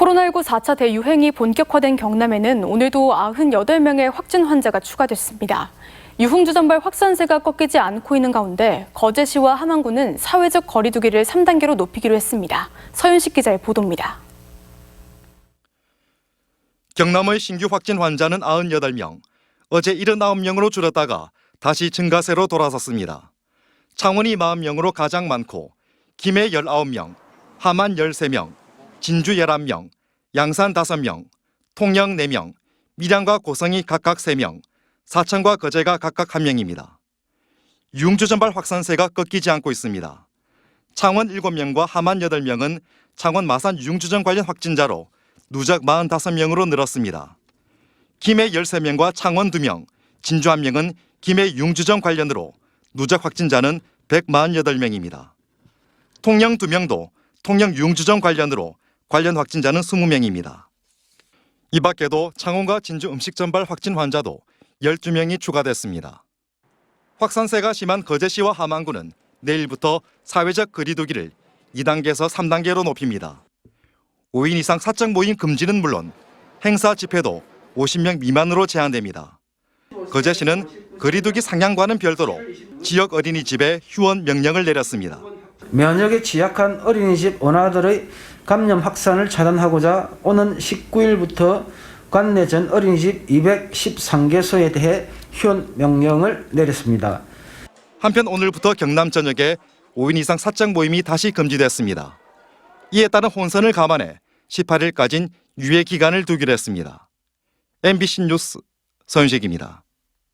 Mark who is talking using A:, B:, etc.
A: 코로나19 4차 대유행이 본격화된 경남에는 오늘도 98명의 확진 환자가 추가됐습니다. 유흥주점발 확산세가 꺾이지 않고 있는 가운데 거제시와 함안군은 사회적 거리두기를 3단계로 높이기로 했습니다. 서윤식 기자의 보도입니다.
B: 경남의 신규 확진 환자는 98명, 어제 79명으로 줄었다가 다시 증가세로 돌아섰습니다. 창원이 40명으로 가장 많고 김해 19명, 함안 13명, 진주 11명, 양산 5명, 통영 4명, 밀양과 고성이 각각 3명, 사천과 거제가 각각 1명입니다. 융주 전발 확산세가 꺾이지 않고 있습니다. 창원 7명과 함안 8명은 창원 마산 융주전 관련 확진자로 누적 45명으로 늘었습니다. 김해 13명과 창원 2명, 진주 1명은 김해 융주전 관련으로 누적 확진자는 148명입니다. 통영 2명도 통영 융주전 관련으로 관련 확진자는 20명입니다. 이 밖에도 창원과 진주 음식 전발 확진 환자도 12명이 추가됐습니다. 확산세가 심한 거제시와 함안군은 내일부터 사회적 거리두기를 2단계에서 3단계로 높입니다. 5인 이상 사적 모임 금지는 물론 행사 집회도 50명 미만으로 제한됩니다. 거제시는 거리두기 상향과는 별도로 지역 어린이집에 휴원 명령을 내렸습니다.
C: 면역에 취약한 어린이집 원아들의 감염 확산을 차단하고자 오는 19일부터 관내 전 어린이집 213개소에 대해 휴원 명령을 내렸습니다.
B: 한편 오늘부터 경남 전역에 5인 이상 사적 모임이 다시 금지됐습니다. 이에 따른 혼선을 감안해 18일까지는 유예 기간을 두기로 했습니다. MBC 뉴스 서윤식입니다.